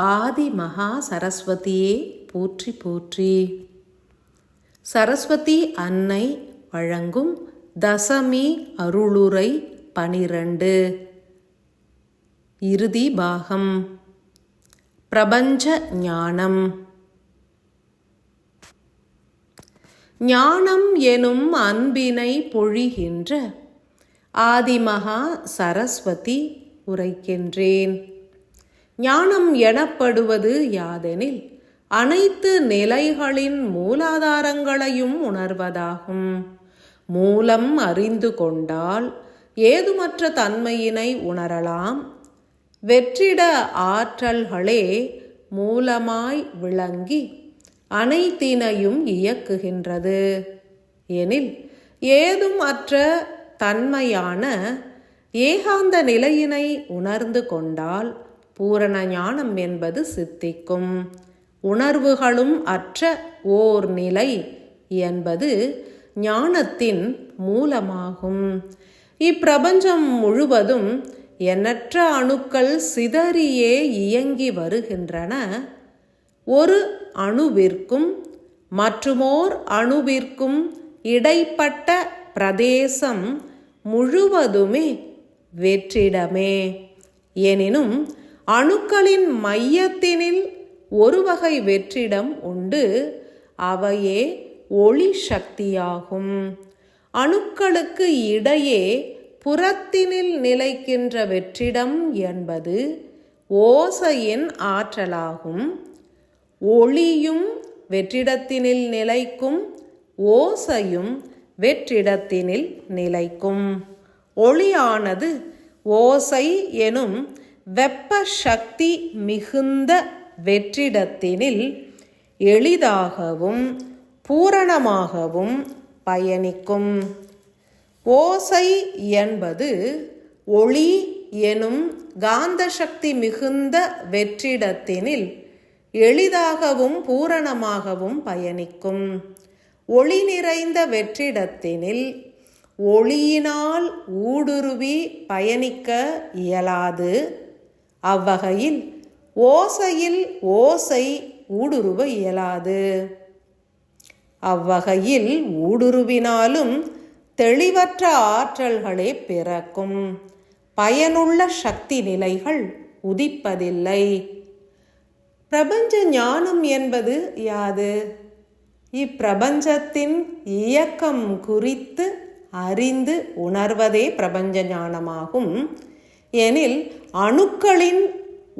ஆதி மகா சரஸ்வதியே போற்றி போற்றி. சரஸ்வதி அன்னை வழங்கும் தசமி அருளுரை பனிரண்டு. இறுதி பாகம். பிரபஞ்ச ஞானம். ஞானம் எனும் அன்பினை பொழிகின்ற ஆதிமகா சரஸ்வதி உரைக்கின்றேன். ஞானம் எனப்படுவது யாதெனில் அனைத்து நிலைகளின் மூலாதாரங்களையும் உணர்வதாகும். மூலம் அறிந்து கொண்டால் ஏதுமற்ற தன்மையினை உணரலாம். வெற்றிட ஆற்றல்களே மூலமாய் விளங்கி அனைத்தினையும் இயக்குகின்றது. எனில் ஏதும் அற்ற தன்மையான ஏகாந்த நிலையினை உணர்ந்து கொண்டால் பூரண ஞானம் என்பது சித்திக்கும். உணர்வுகளும் அற்ற ஓர் நிலை என்பது ஞானத்தின் மூலமாகும். இப்பிரபஞ்சம் முழுவதும் எண்ணற்ற அணுக்கள் சிதறியே இயங்கி வருகின்றன. ஒரு அணுவிற்கும் மற்றுமோர் அணுவிற்கும் இடைப்பட்ட பிரதேசம் முழுவதுமே வெற்றிடமே. எனினும் அணுக்களின் மையத்தினில் ஒரு வகை வெற்றிடம் உண்டு. அவையே ஒளி சக்தியாகும். அணுக்களுக்கு இடையே புறத்தினில் நிலைக்கின்ற வெற்றிடம் என்பது ஓசையின் ஆற்றலாகும். ஒளியும் வெற்றிடத்தினில் நிலைக்கும் ஓசையும் வெற்றிடத்தினில் நிலைக்கும். ஒளியானது ஓசை எனும் வெப்ப சக்தி மிகுந்த வெற்றிடத்தினில் எளிதாகவும் பூரணமாகவும் பயணிக்கும். ஓசை என்பது ஒளி எனும் காந்த சக்தி மிகுந்த வெற்றிடத்தினில் எளிதாகவும் பூரணமாகவும் பயணிக்கும். ஒளி நிறைந்த வெற்றிடத்தினில் ஒளியினால் ஊடுருவி பயணிக்க இயலாது. அவ்வகையில் ஓசையில் ஓசை ஊடுருவ இயலாது. அவ்வகையில் ஊடுருவினாலும் தெளிவற்ற ஆற்றல்களே பிறக்கும். பயனுள்ள சக்தி நிலைகள் உதிப்பதில்லை. பிரபஞ்ச ஞானம் என்பது யாது? இப்பிரபஞ்சத்தின் இயக்கம் குறித்து அறிந்து உணர்வதே பிரபஞ்ச ஞானமாகும். எனில் அணுக்களின்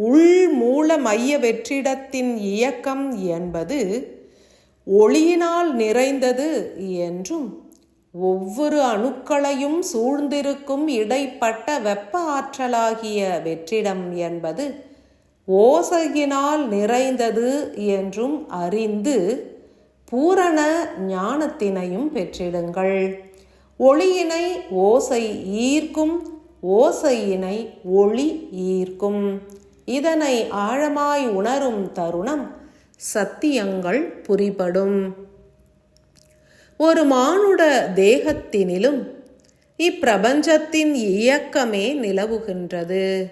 உள்மூல மைய வெற்றிடத்தின் இயக்கம் என்பது ஒளியினால் நிறைந்தது என்றும் ஒவ்வொரு அணுக்களையும் சூழ்ந்திருக்கும் இடைப்பட்ட வெப்ப ஆற்றலாகிய வெற்றிடம் என்பது ஓசையினால் நிறைந்தது என்றும் அறிந்து பூரண ஞானத்தினையும் பெற்றிடுங்கள். ஒளியினை ஓசை ஈர்க்கும் ஓசையினை ஒளி ஈர்க்கும். இதனை ஆழமாய் உணரும் தருணம் சத்தியங்கள் புரிபடும். ஒரு மானுட தேகத்தினிலும் இப்பிரபஞ்சத்தின் இயக்கமே நிலவுகின்றது.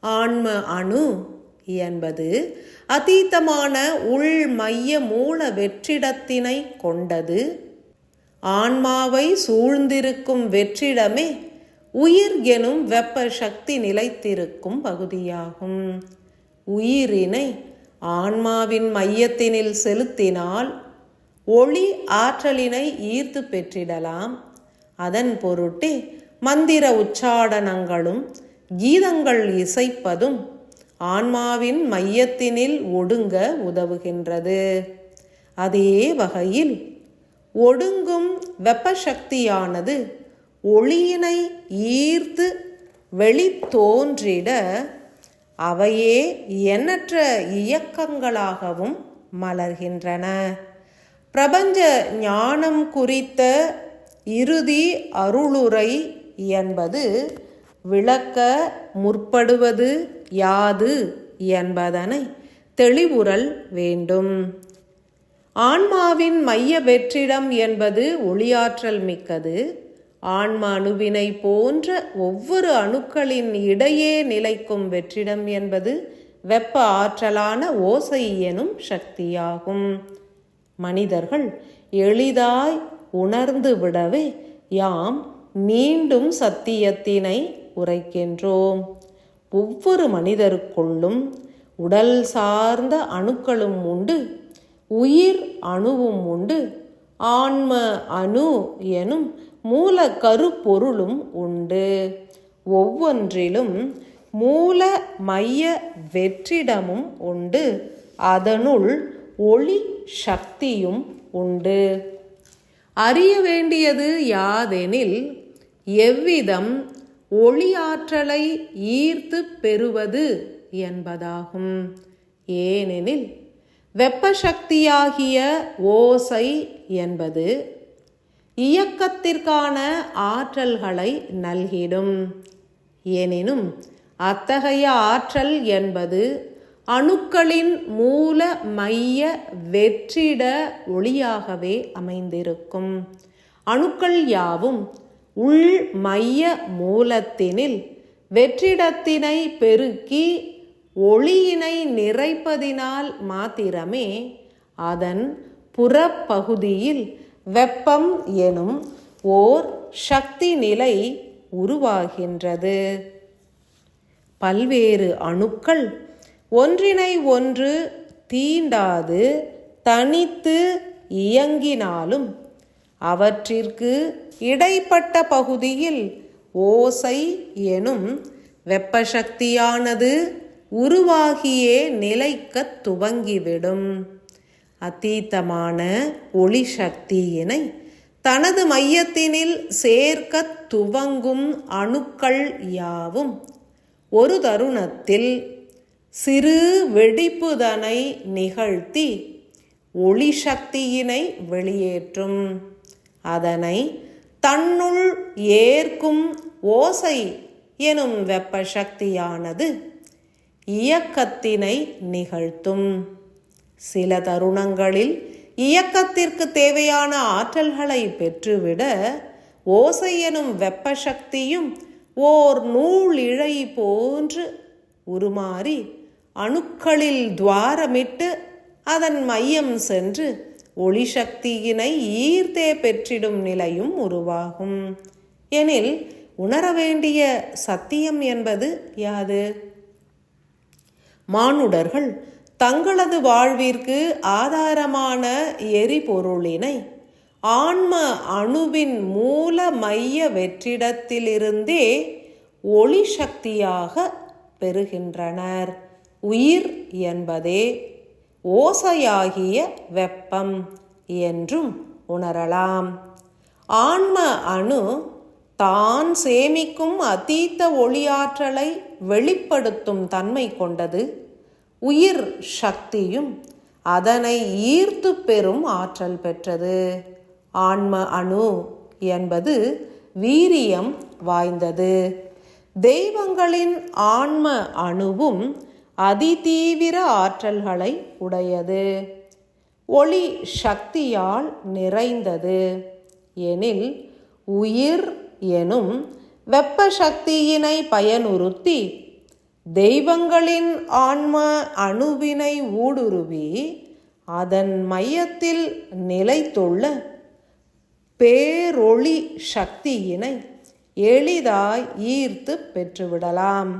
ஆன்ம அணு என்பது அதீதமான உள் மைய மூல வெற்றிடத்தினை கொண்டது. ஆன்மாவை சூழ்ந்திருக்கும் வெற்றிடமே உயிர் எனும் வெப்ப சக்தி நிலைத்திருக்கும் பகுதியாகும். உயிரினை ஆன்மாவின் மையத்தினில் செலுத்தினால் ஒளி ஆற்றலினை ஈர்த்து பெற்றிடலாம். அதன் பொருட்டே மந்திர உச்சாடனங்களும் கீதங்கள் இசைப்பதும் ஆன்மாவின் மையத்தினில் ஒடுங்க உதவுகின்றது. அதே வகையில் ஒடுங்கும் வெப்பசக்தியானது ஒளியினை ஈர்த்து வெளித்தோன்றிட அவையே எண்ணற்ற இயக்கங்களாகவும் மலர்கின்றன. பிரபஞ்ச ஞானம் குறித்த இறுதி அருளுரை என்பது விளக்க முற்படுவது யாது என்பதனை தெளிவுறல் வேண்டும். ஆன்மாவின் மைய வெற்றிடம் என்பது ஒளியாற்றல் மிக்கது. ஆன்ம அணுவினை போன்ற ஒவ்வொரு அணுக்களின் இடையே நிலைக்கும் வெற்றிடம் என்பது வெப்ப ஆற்றலான ஓசை எனும் சக்தியாகும். மனிதர்கள் எளிதாய் உணர்ந்து விடவே யாம் மீண்டும் சத்தியத்தினை உரைக்கின்றோம். ஒவ்வொரு மனிதருக்குள்ளும் உடல் சார்ந்த அணுக்களும் உண்டு உயிர் அணுவும் உண்டு ஆன்ம அணு எனும் மூல கருப்பொருளும் உண்டு. ஒவ்வொன்றிலும் மூல மைய வெற்றிடமும் உண்டு. அதனுள் ஒளி சக்தியும் உண்டு. அறிய வேண்டியது யாதெனில் எவ்விதம் ஒளியாற்றலை ஈர்த்து பெறுவது என்பதாகும். ஏனெனில் வெப்பசக்தியாகிய ஓசை என்பது இயக்கத்திற்கான ஆற்றல்களை நல்கிடும். எனினும் அத்தகைய ஆற்றல் என்பது அணுக்களின் மூல மைய வெற்றிட ஒளியாகவே அமைந்திருக்கும். அணுக்கள் யாவும் உள் மைய மூலத்தினில் வெற்றிடத்தினை பெருக்கி ஒளியினை நிறைப்பதினால் மாத்திரமே அதன் புறப்பகுதியில் வெப்பம் எனும் ஓர் சக்தி நிலை உருவாகின்றது. பல்வேறு அணுக்கள் ஒன்றினை ஒன்று தீண்டாது தனித்து இயங்கினாலும் அவற்றிற்கு இடைப்பட்ட பகுதியில் ஓசை எனும் வெப்பசக்தியானது உருவாகியே நிலைக்கத் துவங்கிவிடும். அதீத்தமான ஒளி சக்தியினை தனது மையத்தினில் சேர்க்கத் துவங்கும் அணுக்கள் யாவும். ஒரு தருணத்தில் சிறு வெடிப்புதனை நிகழ்த்தி ஒளி சக்தியினை வெளியேற்றும். அதனை தன்னுள் ஏற்கும் ஓசை எனும் வெப்ப சக்தியானது இயக்கத்தினை நிகழ்த்தும். சில தருணங்களில் இயக்கத்திற்கு தேவையான ஆற்றல்களை பெற்றுவிட ஓசை எனும் வெப்ப சக்தியும் ஓர் நூல் இழை போன்று உருமாறி அணுக்களில் துவாரமிட்டு அதன் மையம் சென்று ஒளி சக்தியினை ஈர்த்தே பெற்றிடும் நிலையும் உருவாகும். எனில் உணர வேண்டிய சத்தியம் என்பது யாது? மானுடர்கள் தங்களது வாழ்விற்கு ஆதாரமான எரிபொருளினை ஆன்ம அணுவின் மூல மைய வெற்றிடத்திலிருந்தே ஒளி சக்தியாக பெறுகின்றனர். உயிர் என்பதே ஓசையாகிய வெப்பம் என்றும் உணரலாம். ஆன்ம அணு தான் சேமிக்கும் அதீத்த ஒளியாற்றலை வெளிப்படுத்தும் தன்மை கொண்டது. உயிர் சக்தியும் அதனை ஈர்த்து பெறும் ஆற்றல் பெற்றது. ஆன்ம அணு என்பது வீரியம் வாய்ந்தது. தெய்வங்களின் ஆன்ம அணுவும் அதிதீவிர ஆற்றல்களை உடையது. ஒளி சக்தியால் நிறைந்தது. எனில் உயிர் எனும் வெப்ப சக்தியினை பயனுறுத்தி தெய்வங்களின் ஆன்ம அணுவினை ஊடுருவி அதன் மையத்தில் நிலைத்துள்ள பேரொளி சக்தியினை எளிதாய் ஈர்த்து பெற்றுவிடலாம்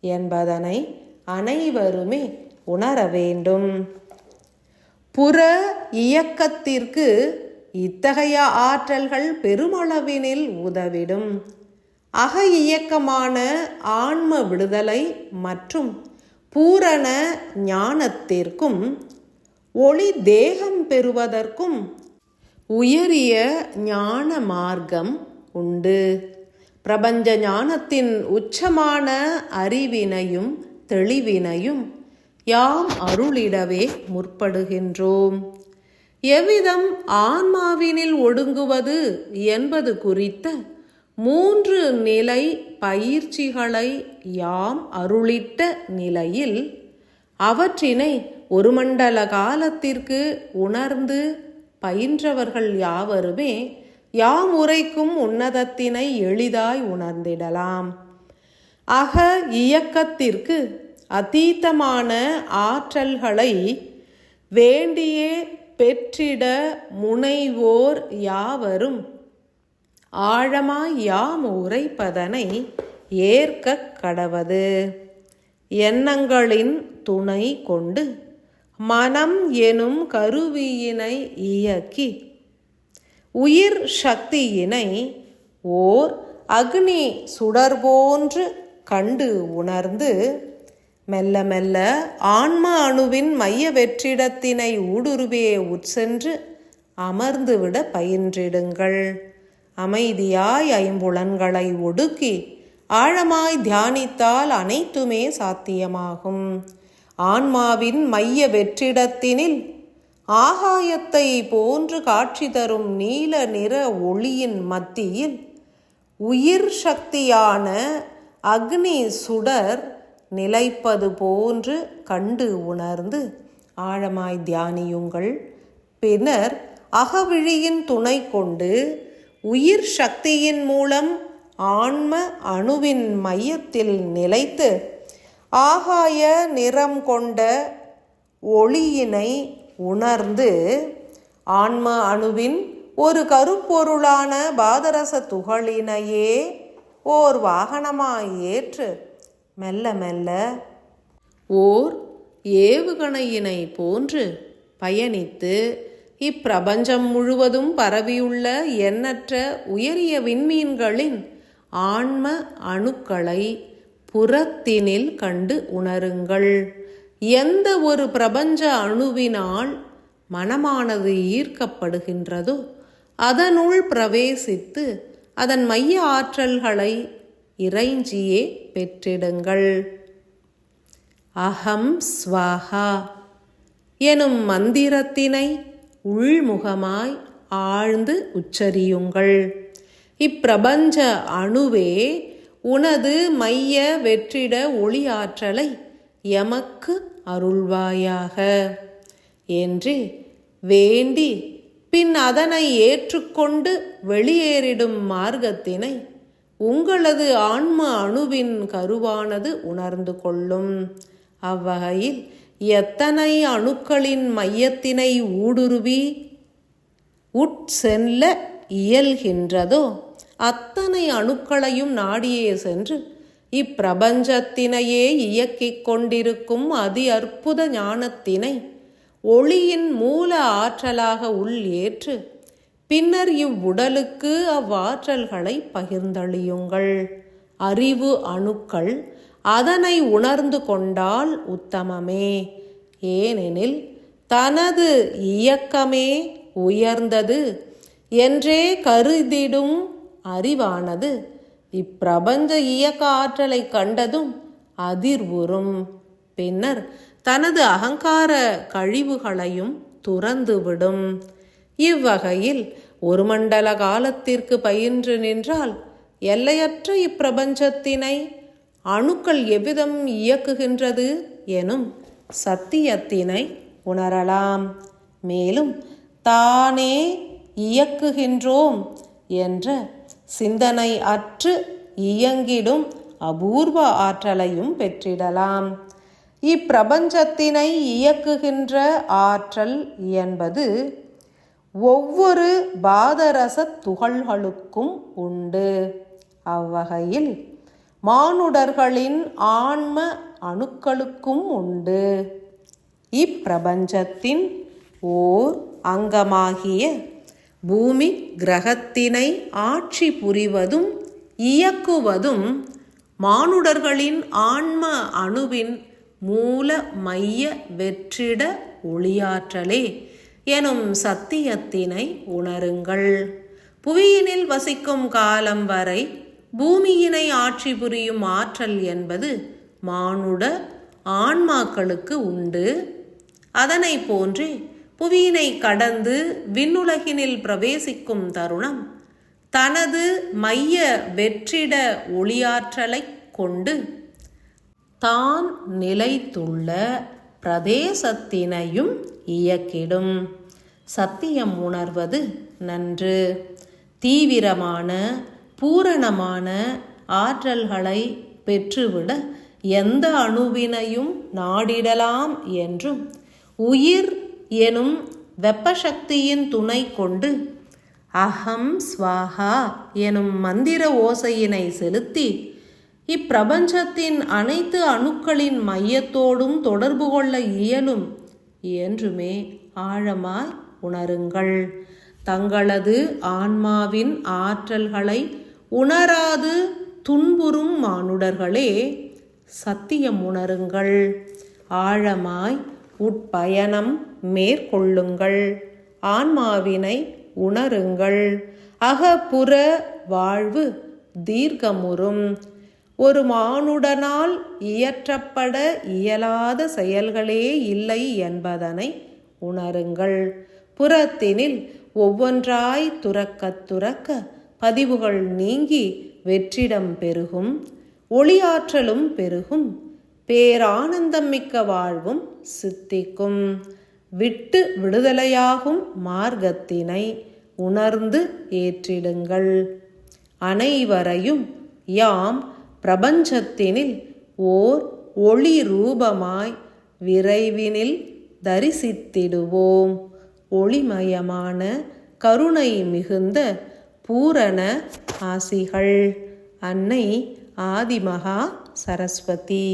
என்பதனை அனைவருமே உணர வேண்டும். புற இயக்கத்திற்கு இத்தகைய ஆற்றல்கள் பெருமளவினில் உதவிடும். அக இயக்கமான ஆன்ம விடுதலை மற்றும் பூரண ஞானத்திற்கும் ஒளி தேகம் பெறுவதற்கும் உயரிய ஞான மார்க்கம் உண்டு. பிரபஞ்ச ஞானத்தின் உச்சமான அறிவினையும் தெளிவினையும் யாம் அருளிடவே முற்படுகின்றோம். எவ்விதம் ஆன்மாவினில் ஒடுங்குவது என்பது குறித்த மூன்று நிலை பயிற்சிகளை யாம் அருளிட்ட நிலையில் அவற்றினை ஒரு மண்டல காலத்திற்கு உணர்ந்து பயின்றவர்கள் யாவருமே யாம் உரைக்கும் உன்னதத்தினை எளிதாய் உணர்ந்திடலாம். அக இயக்கத்திற்கு அதீதமான ஆற்றல்களை வேண்டியே பெற்றிட முனைவோர் யாவரும் ஆழமாய் யாம் உரைப்பதனை ஏற்க கடவது. எண்ணங்களின் துணை கொண்டு மனம் எனும் கருவியினை இயக்கி உயிர் சக்தியினை ஓர் அக்னி சுடர்போன்று கண்டு உணர்ந்து மெல்ல மெல்ல ஆன்ம அணுவின் மைய வெற்றிடத்தினை ஊடுருவே உட்சென்று அமர்ந்துவிட பயின்றிடுங்கள். அமைதியாய் ஐம்புலன்களை ஒடுக்கி ஆழமாய் தியானித்தால் அனைத்துமே சாத்தியமாகும். ஆன்மாவின் மைய வெற்றிடத்தினில் ஆகாயத்தை போன்று காட்சி தரும் நீல நிற ஒளியின் மத்தியில் உயிர் சக்தியான அக்னி சுடர் நிலைப்பது போன்று கண்டு உணர்ந்து ஆழமாய் தியானியுங்கள். பின்னர் அகவிழியின் துணை கொண்டு உயிர் சக்தியின் மூலம் ஆன்ம அணுவின் மையத்தில் நிலைத்து ஆகாய நிறம் கொண்ட ஒளியினை உணர்ந்து ஆன்ம அணுவின் ஒரு கருப்பொருளான பாதரச துகளினையே ஓர் வாகனமாய் ஏற்று மெல்ல மெல்ல ஓர் ஏவுகணையினை போன்று பயணித்து இப்பிரபஞ்சம் முழுவதும் பரவியுள்ள எண்ணற்ற உயரிய விண்மீன்களின் ஆன்ம அணுக்களை புறத்தினில் கண்டு உணருங்கள். எந்த ஒரு பிரபஞ்ச அணுவினால் மனமானது ஈர்க்கப்படுகின்றதோ அதனுள் பிரவேசித்து அதன் மைய ஆற்றல்களை இறைஞ்சியே பெற்றிடுங்கள். அகம் ஸ்வாஹா. எனும் மந்திரத்தினை உள்முகமாய் ஆழ்ந்து உச்சரியுங்கள். இப்பிரபஞ்ச அணுவே உனது மைய வெற்றிட ஒளியாற்றலை எமக்கு அருள்வாயாக. என்று வேண்டி பின் அதனை ஏற்றுக்கொண்டு வெளியேறிடும் மார்க்கத்தினை உங்களது ஆன்ம அணுவின் கருவானது உணர்ந்து கொள்ளும். அவ்வகையில் எத்தனை அணுக்களின் மையத்தினை ஊடுருவி உட்செல்ல இயல்கின்றதோ அத்தனை அணுக்களையும் நாடியே சென்று இப்பிரபஞ்சத்தினையே இயக்கிக் கொண்டிருக்கும் அதி அற்புத ஞானத்தினை ஒளியின் மூல ஆற்றலாக உள் ஏற்று பின்னர் இவ்வுடலுக்கு அவ்வாற்றல்களை பகிர்ந்தளியுங்கள். அறிவு அணுக்கள் அதனை உணர்ந்து கொண்டால் உத்தமமே. ஏனெனில் தனது இயக்கமே உயர்ந்தது. என்றே கருதிடும் அறிவானது. இப்பிரபஞ்ச இயக்க ஆற்றலை கண்டதும் அதிர்வுறும். பின்னர் தனது அகங்கார கழிவுகளையும் துறந்துவிடும். இவ்வகையில் ஒரு மண்டல காலத்திற்கு பயின்று நின்றால் எல்லையற்ற இப்பிரபஞ்சத்தினை அணுக்கள் எவ்விதம் இயக்குகின்றது எனும் சத்தியத்தினை உணரலாம். மேலும் தானே இயக்குகின்றோம் என்ற சிந்தனை அற்று இயங்கிடும் அபூர்வ ஆற்றலையும் பெற்றிடலாம். இப்பிரபஞ்சத்தினை இயக்குகின்ற ஆற்றல் என்பது ஒவ்வொரு பாதரச துகள்களுக்கும் உண்டு. அவ்வகையில் மானுடர்களின் ஆன்ம அணுக்களுக்கும் உண்டு. இப்பிரபஞ்சத்தின் ஓர் அங்கமாகிய பூமி கிரகத்தினை ஆட்சி புரிவதும் இயக்குவதும் மானுடர்களின் ஆன்ம அணுவின் மூல மைய வெற்றிட ஒளியாற்றலே எனும் சத்தியத்தினை உணருங்கள். புவியினில் வசிக்கும் காலம் வரை பூமியினை ஆட்சி புரியும் ஆற்றல் என்பது மானுட ஆன்மாக்களுக்கு உண்டு. அதனை போன்றே புவியினை கடந்து விண்ணுலகினில் பிரவேசிக்கும் தருணம் தனது மைய வெற்றிட ஒளியாற்றலை கொண்டு தான் நிலைத்துள்ள பிரதேசத்தினையும் இயக்கிடும். சத்தியம் உணர்வது நன்று. தீவிரமான பூரணமான ஆற்றல்களை பெற்றுவிட எந்த அணுவினையும் நாடிடலாம் என்றும் உயிர் எனும் வெப்பசக்தியின் துணை கொண்டு அகம் ஸ்வாஹா எனும் மந்திர ஓசையினை செலுத்தி இப்பிரபஞ்சத்தின் அனைத்து அணுக்களின் மையத்தோடும் தொடர்பு கொள்ள இயலும் என்றுமே ஆழமாய் உணருங்கள். தங்களது ஆன்மாவின் ஆற்றல்களை உணராது துன்புறும் மானுடர்களே சத்தியம் உணருங்கள். ஆழமாய் உட்பயணம் மேற்கொள்ளுங்கள். ஆன்மாவினை உணருங்கள். அகப்புற வாழ்வு தீர்க்கமுறும். ஒரு மானுடனால் இயற்றப்பட இயலாத செயல்களே இல்லை என்பதனை உணருங்கள். புறத்தினில் ஒவ்வொன்றாய் துறக்கத் துறக்க பதிவுகள் நீங்கி வெற்றிடம் பெருகும் ஒளியாற்றலும் பெருகும் பேரானந்தம் மிக்க வாழ்வும் சித்திக்கும். விட்டு விடுதலையாகும் மார்க்கத்தினை உணர்ந்து ஏற்றிடுங்கள். அனைவரையும் யாம் பிரபஞ்சத்தினில் ஓர் ஒளி ரூபமாய் விரைவினில் தரிசித்திடுவோம். ஒளிமயமான கருணை மிகுந்த பூரண ஆசிகள். அன்னை ஆதிமகா சரஸ்வதி.